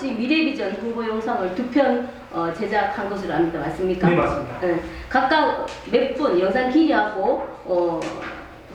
가급적 미래비전 홍보 영상을 두편 어, 제작한 것으로 압니다. 맞습니까? 네, 맞습니다. 네, 각각 몇 분 영상 길이하고 어,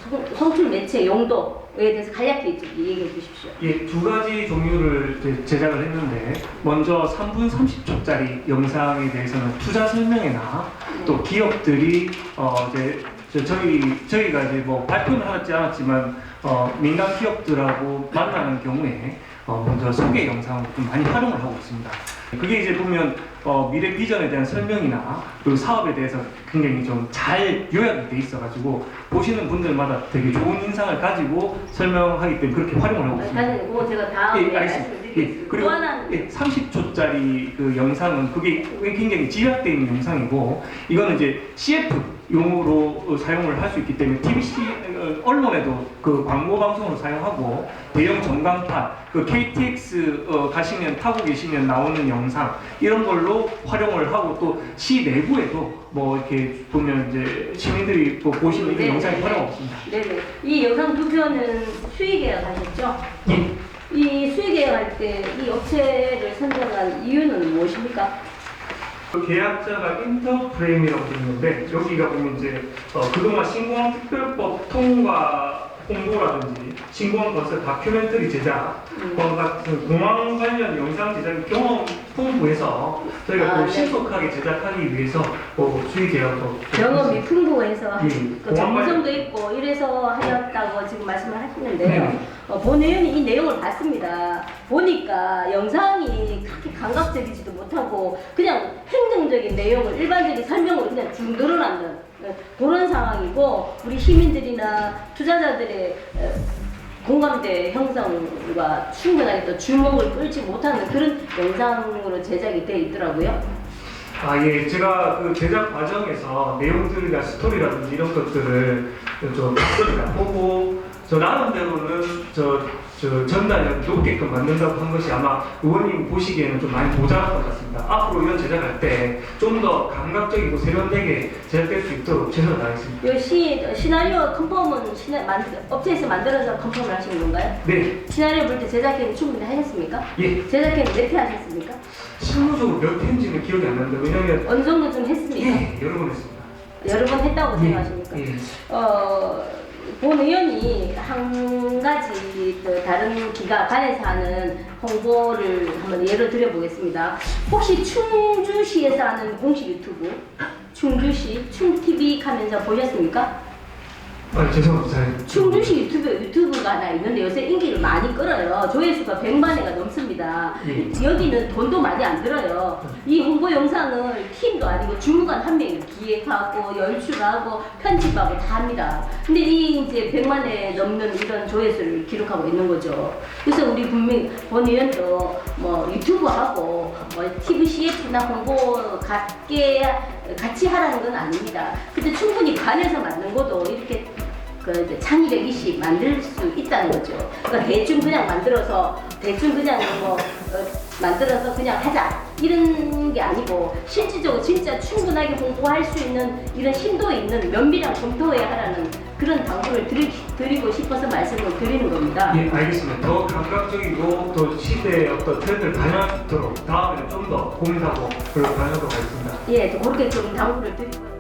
성- 성출 매체 용도에 대해서 간략히 좀 얘기해 주십시오. 예, 두 가지 종류를 이제 제작을 했는데 먼저 3분 30초짜리 영상에 대해서는 투자 설명회나 또 기업들이 어 이제 저- 저희 저희가 이제 뭐 발표는 하지 않았지만 어 민간 기업들하고 만나는 경우에 어 먼저 소개 영상을 좀 많이 활용을 하고 있습니다. 그게 이제 보면 어 미래 비전에 대한 설명이나 그리고 사업에 대해서 굉장히 좀 잘 요약이 돼 있어가지고 보시는 분들마다 되게 좋은 인상을 가지고 설명하기 때문에 그렇게 활용을 하고 있습니다. 사실 그거 제가 다음에 예, 알겠습니다. 예, 말씀드리겠습니다. 그리고 또 하나는 예, 30초짜리 그 영상은 그게 굉장히 집약되어 있는 영상이고 이거는 이제 CF 용으로 어, 사용을 할 수 있기 때문에 TBC 어, 언론에도 그 광고 방송으로 사용하고 대형 전광판 그 KTX 어, 가시면 타고 계시면 나오는 영상 이런 걸로 활용을 하고 또 시 내부에도 뭐 이렇게 보면 이제 시민들이 또 보시는 이런 네, 영상이 네, 활용 네. 없습니다. 네네. 이 영상 두 편은 수의 계약 하셨죠? 예. 이 수의 계약 할 때 이 업체를 선정한 이유는 무엇입니까? 그 계약자가 인터프레임이라고 있는데 여기가 보면 이제 어, 그동안 신공항 특별법 통과 홍보라든지 신공항 건설 다큐멘터리 제작 음. 과 같은 공항 관련 영상 제작 경험 풍부해서 저희가 아, 또 네. 신속하게 제작하기 위해서 뭐 수의 계약도 경험이 풍부해서 예. 그 전문성도 있고 이래서 하였다고 지금 말씀을 하시는데요. 네. 어, 본 의원이 이 내용을 봤습니다. 보니까 영상이 감각적이지도 못하고 그냥 행정적인 내용을 일반적인 설명으로 그냥 쭉 늘어난다. 어, 그런 상황이고 우리 시민들이나 투자자들의 어, 공감대 형성과 충분하게 또 주목을 끌지 못하는 그런 영상으로 제작이 되어 있더라고요. 아, 예. 제가 그 제작 과정에서 내용들이나 스토리라든지 이런 것들을 좀. 보고, 저 나름대로는 저, 저 전달력 높게끔 만든다고 한 것이 아마 의원님 보시기에는 좀 많이 모자란 것 같습니다. 앞으로 이런 제작할 때 좀 더 감각적이고 세련되게 제작될 수 있도록 최선을 다하겠습니다. 이 시, 시나리오 컨펌은 시나, 만, 업체에서 만들어서 컨펌을 하시는 건가요? 네. 시나리오 볼 때 제작회는 충분히 하셨습니까? 예. 제작회는 몇회 하셨습니까? 실무적으로 몇 회인지는 기억이 안 나는데, 왜냐면, 어느 정도 좀 했습니까? 예, 여러 번 했습니다. 여러 번 했다고 예, 생각하십니까? 예. 어, 본 의원이 한 가지 그 다른 기관에서 하는 홍보를 한번 예를 들어보겠습니다. 혹시 충주시에서 하는 공식 유튜브, 충주시 충TV 하면서 보셨습니까? 아, 죄송합니다. 잘- 충주시 유튜브 유튜브가 하나 있는데 요새 인기를 많이 끌어요. 조회수가 100만 회가 넘습니다. 예. 여기는 돈도 많이 안 들어요. 이 홍보 영상을 팀도 아니고 주무관 한 명이 기획하고 연출하고 편집하고 다 합니다. 근데 이 이제 100만 회 넘는 이런 조회수를 기록하고 있는 거죠. 그래서 우리 분명 본 의원도 뭐 유튜브하고 뭐 TV CF나 홍보 같게 같이 하라는 건 아닙니다. 근데 충분히 관에서 만든 것도 이렇게 그 이제 창의력 이시 만들 수 있다는 거죠. 그러니까 대충 그냥 만들어서 대충 그냥 뭐 어, 만들어서 그냥 하자 이런 게 아니고 실질적으로 진짜 충분하게 홍보할 수 있는 이런 심도 있는 면밀한 검토해야 하라는 그런 당부를 드리, 드리고 싶어서 말씀을 드리는 겁니다. 예, 알겠습니다. 더 감각적이고 또 시대의 어떤 트렌드를 반영할 수 있도록 다음에는 좀 더 고민하고 그걸 반영하도록 하겠습니다. 예, 그렇게 좀 당부를 드리고요.